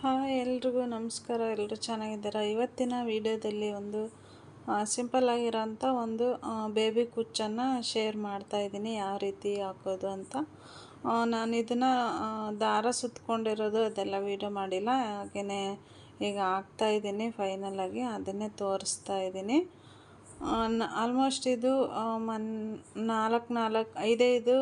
Hi ಎಲ್ರಿಗೂ ನಮಸ್ಕಾರ. ಎಲ್ಲರೂ ಚೆನ್ನಾಗಿದ್ದಾರೆ? ಇವತ್ತಿನ ವಿಡಿಯೋದಲ್ಲಿ ಒಂದು ಸಿಂಪಲ್ ಆಗಿರೋಂಥ ಒಂದು ಬೇಬಿ ಕುಚ್ಚನ್ನು ಶೇರ್ ಮಾಡ್ತಾ ಇದ್ದೀನಿ. ಯಾವ ರೀತಿ ಹಾಕೋದು ಅಂತ. ನಾನು ಇದನ್ನು ದಾರ ಸುತ್ತಕೊಂಡಿರೋದು ಅದೆಲ್ಲ ವೀಡಿಯೋ ಮಾಡಿಲ್ಲ. ಹಾಗೇ ಈಗ ಹಾಕ್ತಾ ಇದ್ದೀನಿ ಫೈನಲಾಗಿ ಅದನ್ನೇ ತೋರಿಸ್ತಾ ಇದ್ದೀನಿ. ಆಲ್ಮೋಸ್ಟ್ ಇದು ಮನ್, ನಾಲ್ಕು ನಾಲ್ಕು, ಐದೈದು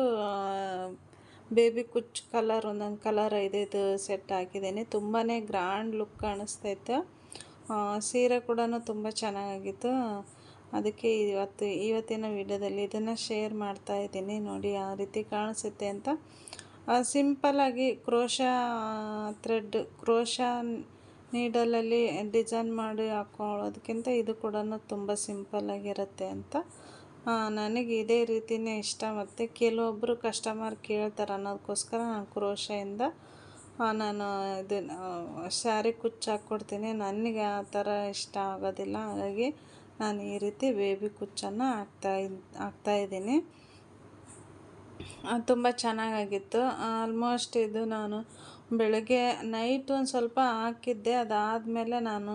ಬೇಬಿ ಕುಚ್ ಕಲರ್, ಒಂದೊಂದು ಕಲರ್ ಇದೆ ಇದು ಸೆಟ್ ಹಾಕಿದ್ದೀನಿ. ತುಂಬಾ ಗ್ರ್ಯಾಂಡ್ ಲುಕ್ ಕಾಣಿಸ್ತೈತೆ. ಸೀರೆ ಕೂಡ ತುಂಬ ಚೆನ್ನಾಗಿತ್ತು. ಅದಕ್ಕೆ ಇವತ್ತು, ಇವತ್ತಿನ ವಿಡಿಯೋದಲ್ಲಿ ಇದನ್ನು ಶೇರ್ ಮಾಡ್ತಾ ಇದ್ದೀನಿ. ನೋಡಿ ಯಾವ ರೀತಿ ಕಾಣಿಸುತ್ತೆ ಅಂತ. ಸಿಂಪಲ್ಲಾಗಿ ಕ್ರೋಶ, ಥ್ರೆಡ್, ಕ್ರೋಶ ನೀಡಲಲ್ಲಿ ಡಿಸೈನ್ ಮಾಡಿ ಹಾಕೊಳ್ಳೋದಕ್ಕಿಂತ ಇದು ಕೂಡ ತುಂಬ ಸಿಂಪಲ್ಲಾಗಿರುತ್ತೆ ಅಂತ. ನನಗೆ ಇದೇ ರೀತಿಯೇ ಇಷ್ಟ. ಮತ್ತು ಕೆಲವೊಬ್ಬರು ಕಸ್ಟಮರ್ ಕೇಳ್ತಾರೆ ಅನ್ನೋದಕ್ಕೋಸ್ಕರ ನಾನು ಕ್ರೋಶೆಯಿಂದ ನಾನು ಇದನ್ನು ಸ್ಯಾರಿ ಕುಚ್ಚು ಹಾಕ್ಕೊಡ್ತೀನಿ. ನನಗೆ ಆ ಥರ ಇಷ್ಟ ಆಗೋದಿಲ್ಲ. ಹಾಗಾಗಿ ನಾನು ಈ ರೀತಿ ಬೇಬಿ ಕುಚ್ಚನ್ನು ಹಾಕ್ತಾ ಹಾಕ್ತಾಯಿದ್ದೀನಿ ತುಂಬ ಚೆನ್ನಾಗಾಗಿತ್ತು. ಆಲ್ಮೋಸ್ಟ್ ಇದು ನಾನು ಬೆಳಗ್ಗೆ ನೈಟ್ ಒಂದು ಸ್ವಲ್ಪ ಹಾಕಿದ್ದೆ. ಅದಾದಮೇಲೆ ನಾನು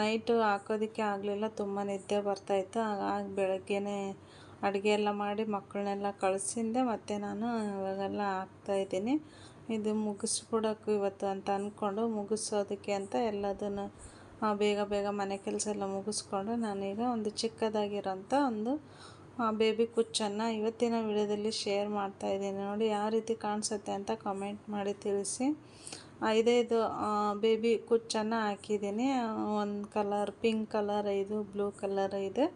ನೈಟು ಹಾಕೋದಕ್ಕೆ ಆಗಲಿಲ್ಲ, ತುಂಬ ನಿದ್ದೆ ಬರ್ತಾಯಿತ್ತು ಹಾಗಾಗಿ ಬೆಳಗ್ಗೆನೇ ಅಡುಗೆ ಎಲ್ಲ ಮಾಡಿ ಮಕ್ಕಳನ್ನೆಲ್ಲ ಕಳಿಸಿಂದೆ. ಮತ್ತೆ ನಾನು ಇವಾಗೆಲ್ಲ ಹಾಕ್ತಾಯಿದ್ದೀನಿ ಇದು ಮುಗಿಸ್ಬಿಡೋಕು ಇವತ್ತು ಅಂತ ಅಂದ್ಕೊಂಡು ಮುಗಿಸೋದಕ್ಕೆ ಅಂತ ಎಲ್ಲದನ್ನು ಬೇಗ ಬೇಗ ಮನೆ ಕೆಲಸ ಎಲ್ಲ ಮುಗಿಸ್ಕೊಂಡು ನಾನೀಗ ಒಂದು ಚಿಕ್ಕದಾಗಿರೋಂಥ ಒಂದು ಬೇಬಿ ಕುಚ್ಚನ್ನು ಇವತ್ತಿನ ವಿಡಿಯೋದಲ್ಲಿ ಶೇರ್ ಮಾಡ್ತಾಯಿದ್ದೀನಿ ನೋಡಿ, ಯಾವ ರೀತಿ ಕಾಣಿಸುತ್ತೆ ಅಂತ ಕಮೆಂಟ್ ಮಾಡಿ ತಿಳಿಸಿ. ಐದೈದು ಬೇಬಿ ಕುಚ್ಚನ್ನು ಹಾಕಿದ್ದೀನಿ. ಒಂದು ಕಲರ್ ಪಿಂಕ್ ಕಲರ್ ಇದು ಬ್ಲೂ ಕಲರ್ ಇದೆ.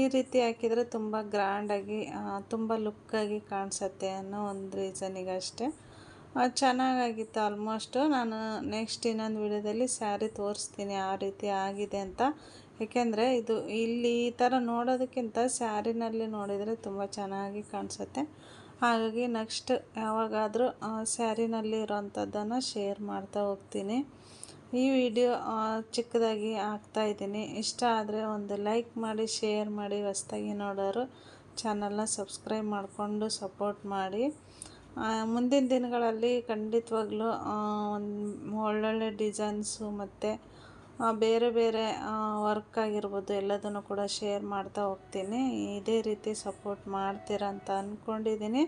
ಈ ರೀತಿ ಹಾಕಿದರೆ ತುಂಬ ಗ್ರ್ಯಾಂಡಾಗಿ ತುಂಬ ಲುಕ್ಕಾಗಿ ಕಾಣಿಸುತ್ತೆ ಅನ್ನೋ ಒಂದು ರೀಸನಿಗೆ ಅಷ್ಟೇ. ಚೆನ್ನಾಗಾಗಿತ್ತು ಆಲ್ಮೋಸ್ಟು ನಾನು ನೆಕ್ಸ್ಟ್ ಇನ್ನೊಂದು ವಿಡಿಯೋದಲ್ಲಿ ಸ್ಯಾರಿ ತೋರಿಸ್ತೀನಿ, ಆ ರೀತಿ ಆಗಿದೆ ಅಂತ. ಏಕೆಂದರೆ ಇದು ಇಲ್ಲಿ ಈ ಥರ ನೋಡೋದಕ್ಕಿಂತ ಸ್ಯಾರಿನಲ್ಲಿ ನೋಡಿದರೆ ತುಂಬ ಚೆನ್ನಾಗಿ ಕಾಣಿಸುತ್ತೆ. ಹಾಗಾಗಿ ನೆಕ್ಸ್ಟ್ ಯಾವಾಗಾದರೂ ಸ್ಯಾರಿನಲ್ಲಿ ಇರೋವಂಥದ್ದನ್ನು ಶೇರ್ ಮಾಡ್ತಾ ಹೋಗ್ತೀನಿ. ಈ ವಿಡಿಯೋ ಚಿಕ್ಕದಾಗಿ ಇದ್ದೀನಿ. ಇಷ್ಟ ಆದರೆ ಒಂದು ಲೈಕ್ ಮಾಡಿ ಶೇರ್ ಮಾಡಿ, ಹೊಸ್ದಾಗಿ ನೋಡೋರು ಚಾನಲ್ನ ಸಬ್ಸ್ಕ್ರೈಬ್ ಮಾಡಿಕೊಂಡು ಸಪೋರ್ಟ್ ಮಾಡಿ. ಮುಂದಿನ ದಿನಗಳಲ್ಲಿ ಖಂಡಿತವಾಗ್ಲೂ ಒಂದು ಒಳ್ಳೊಳ್ಳೆ ಡಿಸೈನ್ಸು ಮತ್ತು ಬೇರೆ ಬೇರೆ ವರ್ಕ್ ಆಗಿರ್ಬೋದು ಎಲ್ಲದನ್ನು ಕೂಡ ಶೇರ್ ಮಾಡ್ತಾ ಹೋಗ್ತೀನಿ. ಇದೇ ರೀತಿ ಸಪೋರ್ಟ್ ಮಾಡ್ತೀರ ಅಂತ ಅಂದ್ಕೊಂಡಿದ್ದೀನಿ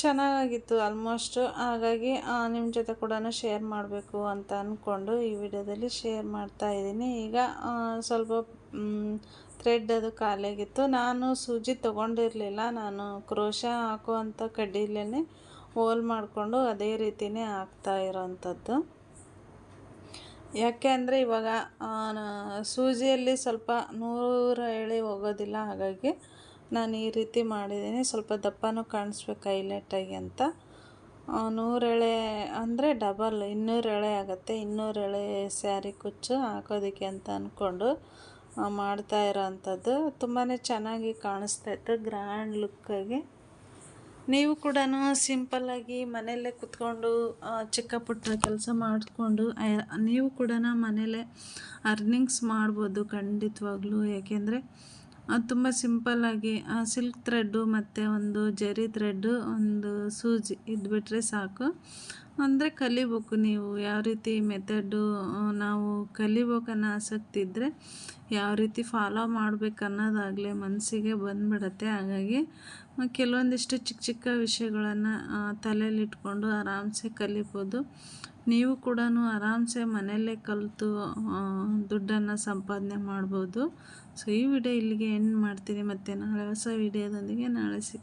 ಚೆನ್ನಾಗಿತ್ತು ಆಲ್ಮೋಸ್ಟು ಹಾಗಾಗಿ ನಿಮ್ಮ ಜೊತೆ ಕೂಡ ಶೇರ್ ಮಾಡಬೇಕು ಅಂತ ಅಂದ್ಕೊಂಡು ಈ ವಿಡಿಯೋದಲ್ಲಿ ಶೇರ್ ಮಾಡ್ತಾ ಇದ್ದೀನಿ. ಈಗ ಸ್ವಲ್ಪ ಥ್ರೆಡ್ ಅದು ಖಾಲಿಯಾಗಿತ್ತು. ನಾನು ಸೂಜಿ ತೊಗೊಂಡಿರಲಿಲ್ಲ. ನಾನು ಕ್ರೋಶ ಹಾಕುವಂಥ ಕಡ್ಡಿಲೇ ಹೋಲ್ ಮಾಡಿಕೊಂಡು ಅದೇ ರೀತಿಯೇ ಹಾಕ್ತಾ ಇರೋವಂಥದ್ದು ಯಾಕೆ ಅಂದರೆ ಇವಾಗ ಸೂಜಿಯಲ್ಲಿ ಸ್ವಲ್ಪ ನೂರ ಎಳೆ ಹೋಗೋದಿಲ್ಲ, ಹಾಗಾಗಿ ನಾನು ಈ ರೀತಿ ಮಾಡಿದ್ದೀನಿ. ಸ್ವಲ್ಪ ದಪ್ಪನೂ ಕಾಣಿಸ್ಬೇಕು ಹೈಲೈಟಾಗಿ ಅಂತ. ನೂರೆಳೆ ಅಂದರೆ ಡಬಲ್, ಇನ್ನೂರು ಎಳೆ ಆಗುತ್ತೆ. ಇನ್ನೂರು ಎಳೆ ಸ್ಯಾರಿ ಕುಚ್ಚು ಹಾಕೋದಕ್ಕೆ ಅಂತ ಅಂದ್ಕೊಂಡು ಮಾಡ್ತಾ ಇರೋ ಅಂಥದ್ದು ತುಂಬಾ ಚೆನ್ನಾಗಿ ಕಾಣಿಸ್ತಾ ಇತ್ತು, ಗ್ರ್ಯಾಂಡ್ ಲುಕ್ಕಾಗಿ. ನೀವು ಕೂಡ ಸಿಂಪಲ್ಲಾಗಿ ಮನೆಯಲ್ಲೇ ಕುತ್ಕೊಂಡು ಚಿಕ್ಕ ಪುಟ್ಟ ಕೆಲಸ ಮಾಡಿಕೊಂಡು ನೀವು ಕೂಡ ಮನೆಯಲ್ಲೇ ಅರ್ನಿಂಗ್ಸ್ ಮಾಡ್ಬೋದು ಖಂಡಿತವಾಗ್ಲೂ. ಏಕೆಂದರೆ ಅದು ತುಂಬ ಸಿಂಪಲ್ಲಾಗಿ ಸಿಲ್ಕ್ ಥ್ರೆಡ್ಡು ಮತ್ತು ಒಂದು ಜರಿ ಥ್ರೆಡ್ಡು ಒಂದು ಸೂಜಿ ಇದ್ಬಿಟ್ರೆ ಸಾಕು. ಅಂದರೆ ಕಲಿಬೇಕು ನೀವು. ಯಾವ ರೀತಿ ಮೆಥಡು ನಾವು ಕಲಿಬೇಕನ್ನೋ ಆಸಕ್ತಿ ಇದ್ದರೆ ಯಾವ ರೀತಿ ಫಾಲೋ ಮಾಡ್ಬೇಕು ಅನ್ನೋದಾಗಲೇ ಮನಸ್ಸಿಗೆ ಬಂದ್ಬಿಡತ್ತೆ. ಹಾಗಾಗಿ ಕೆಲವೊಂದಿಷ್ಟು ಚಿಕ್ಕ ಚಿಕ್ಕ ವಿಷಯಗಳನ್ನು ತಲೆಯಲ್ಲಿಟ್ಕೊಂಡು ಆರಾಮ್ಸೆ ಕಲಿಬೋದು. ನೀವು ಕೂಡ ಆರಾಮ್ಸೆ ಮನೆಯಲ್ಲೇ ಕಲಿತು ದುಡ್ಡನ್ನು ಸಂಪಾದನೆ ಮಾಡ್ಬೋದು. ಸೊ, ಈ ವಿಡಿಯೋ ಇಲ್ಲಿಗೆ ಎಂಡ್ ಮಾಡ್ತೀನಿ. ಮತ್ತು ನಾಳೆ ಹೊಸ ವಿಡಿಯೋದೊಂದಿಗೆ ನಾಳೆ ಸಿಕ್